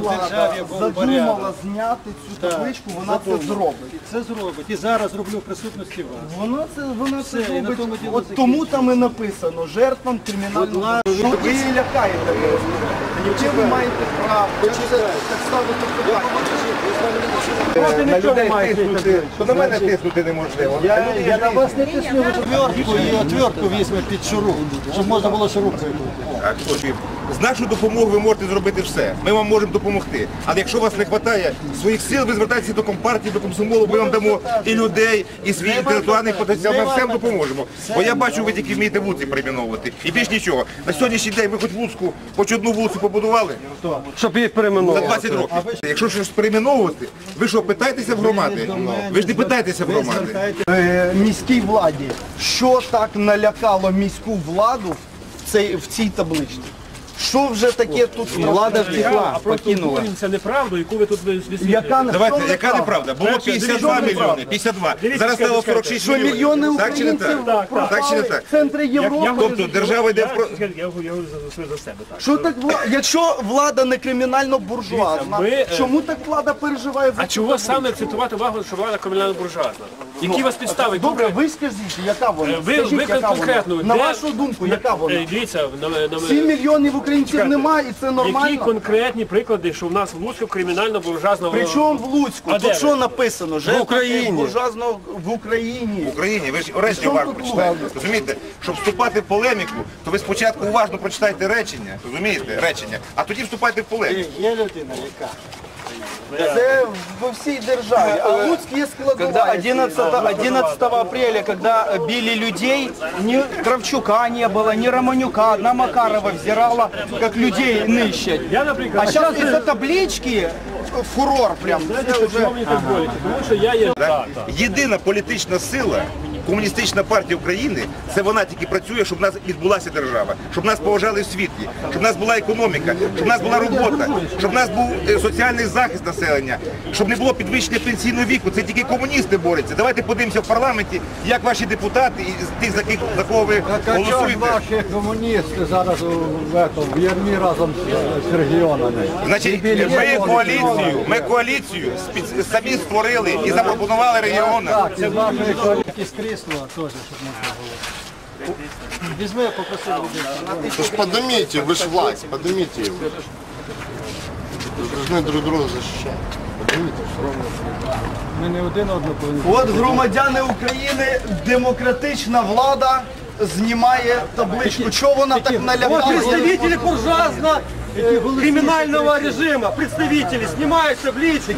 державі задумала зняти цю Так, табличку, вона це зробить. І Це зробить. І зараз роблю в присутності вас. Вона це вона Все, і зробить. тому От тому там і написано жертвам кримінального що ви її лякаєте. Яке ви маєте право? Так ставити питання? на людей тиснути, на мене тиснути неможливо. Я, на вас не тисну отвертку і отвертку візьме під шуруп, щоб можна було шуруп хлопці, З нашою допомогою ви можете зробити все. Ми вам можемо допомогти. Але якщо у вас не вистачає своїх сил, ви звертайтеся до компартії, до комсомолу, ми вам дамо і людей, і свій інтелектуальний потенціал. Ми всім допоможемо. Бо я бачу, ви тільки вмієте вулиці перейменовувати. І більш нічого. На сьогоднішній день ви хоч в Луцьку, хоч одну вулицю побудували Щоб їх за 20 років. Якщо щось перейменовувати, ви що, питаєтеся в громади? Ви ж не питаєтеся в громади. Е, міській владі. Що так налякало міську владу в цій, в цій табличці? Що вже таке тут влада втекла, покинула? Це неправду, яку ви тут. Яка не Давайте, яка неправда? неправда? Було 52 мільйони, 52. Дивіться, Зараз стало 46 Що мільйони мільйонів. Так чи не українців так? Так чи пропали не так? в центрі Європи? Тобто держава йде в про- Я, я, я говорю за, за себе так. Що так вла- якщо влада не кримінально буржуазна, Дивіться, ми, е, чому так влада переживає за А чого саме акцентувати увагу, що влада кримінальна буржуазна? Які у вас підстави? Добре, ви скажіть, яка вона? Е, Ви, Скажіть, ви яка конкретно. вона? На де- вашу думку, яка Е, вона? Дивіться, на, на, 7 мільйонів українців Чекайте. немає, і це які нормально. конкретні приклади, що в нас в Луцьку кримінальна буржуазна Причому в Луцьку? А де Тут ви? що написано? Жертва Україні. буржуазного в Україні. В Україні, ви ж речення уважно тут прочитаєте. Розумієте? Щоб вступати в полеміку, то ви спочатку уважно прочитайте речення, розумієте? Речення, а тоді вступайте в полеміку. Є людина, яка. Це во всій державі. А Луцьк є складова. Когда 11, 11 апреля, когда э, били людей, ни Кравчука не было, ни Романюка, одна Макарова взирала, как людей нищать. Я, наприклад, А сейчас из-за таблички фурор прям. чому мені так боляче? Тому що я є... Єдина політична сила, комуністична партія України, це вона тільки працює, щоб в нас відбулася держава, щоб нас поважали в світі, щоб в нас була економіка, щоб в нас була робота, щоб в нас був е, соціальний захист населення, щоб не було підвищення пенсійного віку. Це тільки комуністи борються. Давайте подивимося в парламенті, як ваші депутати і тих, за ких за кого ви голосуєте. Наші комуністи зараз в, ярмі разом з, з регіонами. Значить, ми коаліцію, ми коаліцію самі створили і запропонували регіонам. Це нашої якісь крісло теж, щоб можна було. Візьми, попроси людей. Вы ж поднимите, вы ж власть, поднимите его. Вы должны друг друга защищать. Поднимите. Ми не один одного повинні. От громадяни України, демократична влада знімає табличку. Чого вона так налякала? Представители буржуазно криминального режима, представители, снимают табличку.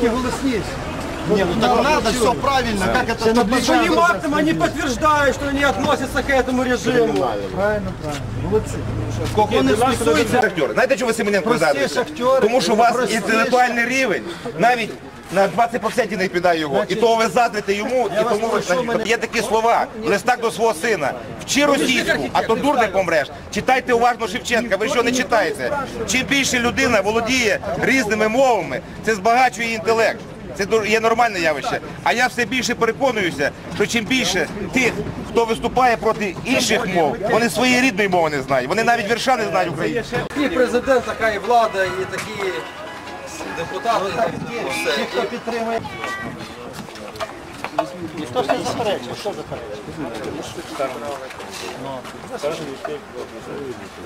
Ні, ну так надо, все правильно. Как это табличка? Своим актом они подтверждают, что они относятся к этому режиму. Правильно, правильно. Молодці. Кого не стосується? Шахтери. Знаєте, чого ви Семененко Прості згадуєте? шахтери, Тому що у вас прості інтелектуальний рівень навіть на 20% не підає його. І того ви заздрите йому, і тому ви є такі слова. Листак до свого сина. Вчи російську, а то дурне помреш. Читайте уважно Шевченка. Ви що не читаєте? Чим більше людина володіє різними мовами, це збагачує її інтелект. Це є нормальне явище. А я все більше переконуюся, що чим більше тих, хто виступає проти інших мов, вони своєї рідної мови не знають. Вони навіть вірша не знають українською. І президент, така і влада, і такі депутати. Ті, хто підтримує. Хто ж не заперечує? Що заперечує?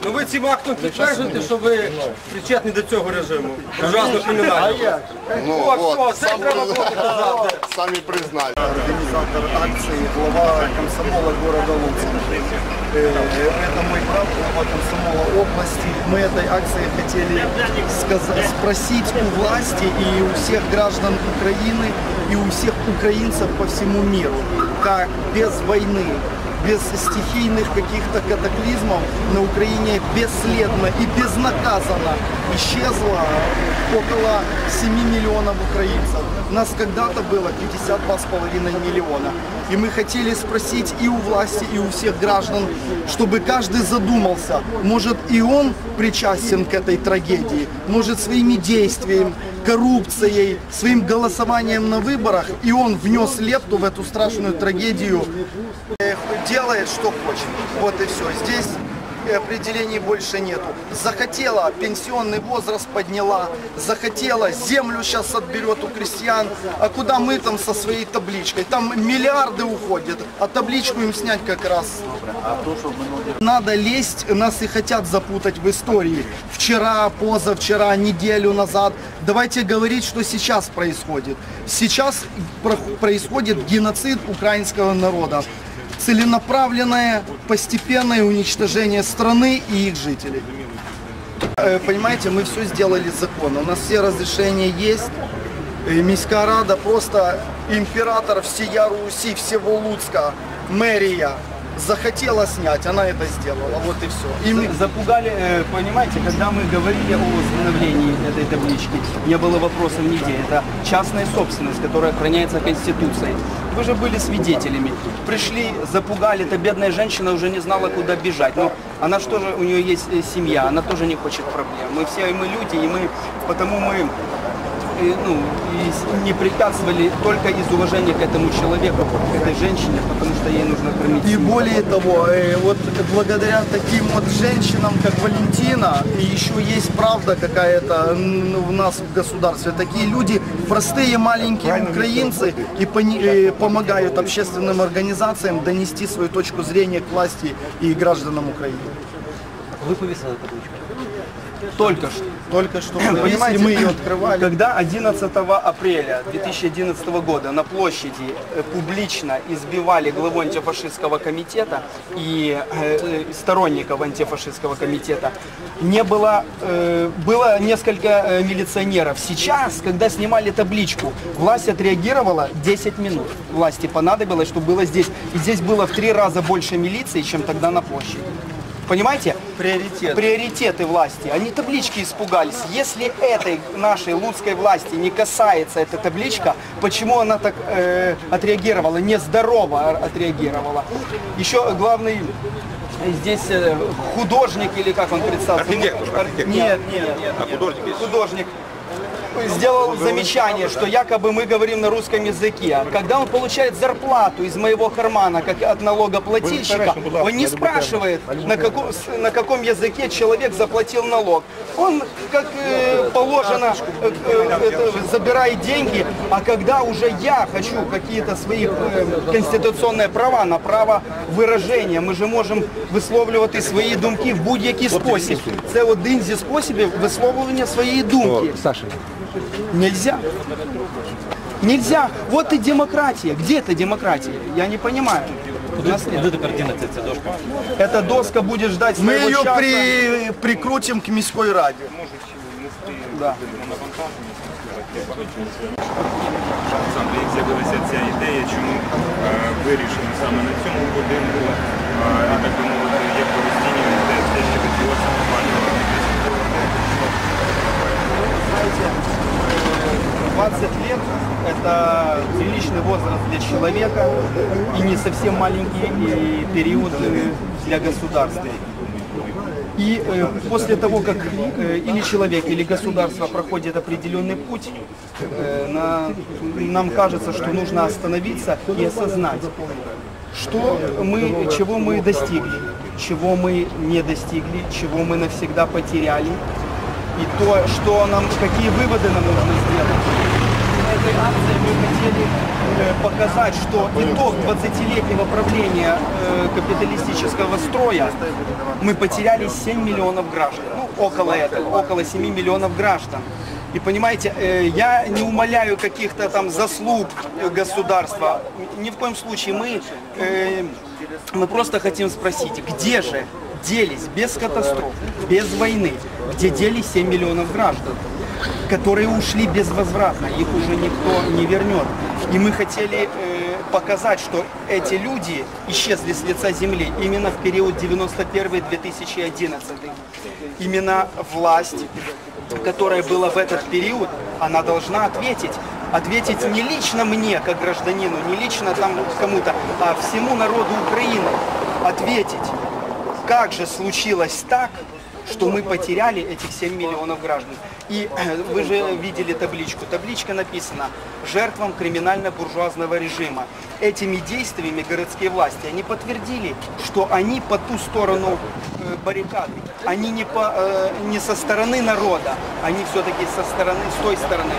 Ну ви цим актом підтверджуєте, що ви причетні до цього режиму. Ужасно кримінально. Ну О, вот, все, це сам треба було президент казати. сами признали. Организатор акции, глава комсомола города Луцк. Э, Это мой брат, глава комсомола области. Мы этой акцией хотели сказать, спросить у власти и у всех граждан Украины, и у всех украинцев по всему миру, как без войны, без стихийных каких-то катаклизмов на Украине бесследно и безнаказанно исчезло около 7 миллионов украинцев. Нас когда-то было 52,5 миллиона. И мы хотели спросить и у власти, и у всех граждан, чтобы каждый задумался, может и он причастен к этой трагедии, может своими действиями, коррупцией, своим голосованием на выборах, и он внес лепту в эту страшную трагедию, Э, делает, что хочет. Вот и все. Здесь определений больше нету. Захотела, пенсионный возраст подняла, захотела, землю сейчас отберет у крестьян. А куда мы там со своей табличкой? Там миллиарды уходят, а табличку им снять как раз. Надо лезть, нас и хотят запутать в истории. Вчера, позавчера, неделю назад. Давайте говорить, что сейчас происходит. Сейчас про- происходит геноцид украинского народа. Целенаправленное, постепенное уничтожение страны и их жителей. Э, Понимаете, мы все сделали законно. У нас все разрешения есть. Э, Міська рада, просто император всея Руси, всего Луцка, мэрия захотела снять, она это сделала. Вот и все. Им запугали, э, понимаете, когда мы говорили о восстановлении этой таблички, не было вопросов нигде. Это частная собственность, которая охраняется Конституцией. Вы же были свидетелями. Пришли, запугали, эта бедная женщина уже не знала, куда бежать. Но она что же, у нее есть э, семья, она тоже не хочет проблем. Мы все, мы люди, и мы, потому мы ну, и не препятствовали только из уважения к этому человеку, к этой женщине, потому что ей нужно кормить И более того, э, вот благодаря таким вот женщинам, как Валентина, и еще есть правда какая-то м, у нас в государстве. Такие люди, простые маленькие украинцы, и пони- э, помогают общественным организациям донести свою точку зрения к власти и гражданам Украины. Ви повісили табличку? Только что. Только что, Понимаете, мы ее открывали. Когда 11 апреля 2011 года на площади э, публично избивали главу антифашистского комитета и э, э, сторонников антифашистского комитета, не было, было несколько милиционеров. Сейчас, когда снимали табличку, власть отреагировала 10 минут. Власти понадобилось, чтобы было здесь. И здесь было в три раза больше милиции, чем тогда на площади. Понимаете? Приоритет. Приоритеты власти. Они таблички испугались. Если этой нашей луцкой власти не касается эта табличка, почему она так э, отреагировала, нездорово отреагировала? Еще главный здесь э, художник или как он представился? Архитектор, Ар- архитектор. Нет, нет, нет. А художник есть? Художник сделал замечание, что якобы мы говорим на русском языке. Когда он получает зарплату из моего кармана, как от налогоплательщика, он не спрашивает, на каком, с- на каком языке человек заплатил налог. Он, как э, положено, э, э, это, забирает деньги, а когда уже я хочу какие-то свои э, конституционные права на право вираження, ми же можемо висловлювати свої думки в будь-який спосіб. Це один зі способів висловлювання своєї думки. Саша. Нельзя. Нельзя. Вот и демократия. Где это демократия? Я не понимаю. У нас нет. Де тепер дінеться ця дошка? Эта доска будет ждать Мы своего ее часа. при, прикрутим к міській раді. Да. Олександр, як з'явилася ця ідея, чому е, вирішено саме на цьому будинку, е, і так человека и не совсем маленький период э, для государства. И э, после того, как э, или человек, или государство проходит определенный путь, э, на- нам кажется, что нужно остановиться и осознать, что мы, чего мы достигли, чего мы не достигли, чего мы навсегда потеряли, и то, что нам, какие выводы нам нужно сделать. Этой акцией мы хотели показать, что итог 20-летнего правления э, капиталистического строя мы потеряли 7 миллионов граждан. Ну, около этого, около 7 миллионов граждан. И понимаете, э, я не умоляю каких-то там заслуг государства. Ни в коем случае мы, э, мы просто хотим спросить, где же делись без катастроф, без войны, где делись 7 миллионов граждан, которые ушли безвозвратно, их уже никто не вернет. И мы хотели э, показать, что эти люди исчезли с лица земли именно в период 91-2011. Именно власть, которая была в этот период, она должна ответить. Ответить не лично мне, как гражданину, не лично там кому-то, а всему народу Украины. Ответить, как же случилось так, что мы потеряли этих 7 миллионов граждан. И э, вы же видели табличку. Табличка написана «Жертвам криминально-буржуазного режима». Этими действиями городские власти, они подтвердили, что они по ту сторону э, баррикады. Они не, по, э, не со стороны народа, они все-таки со стороны, с той стороны.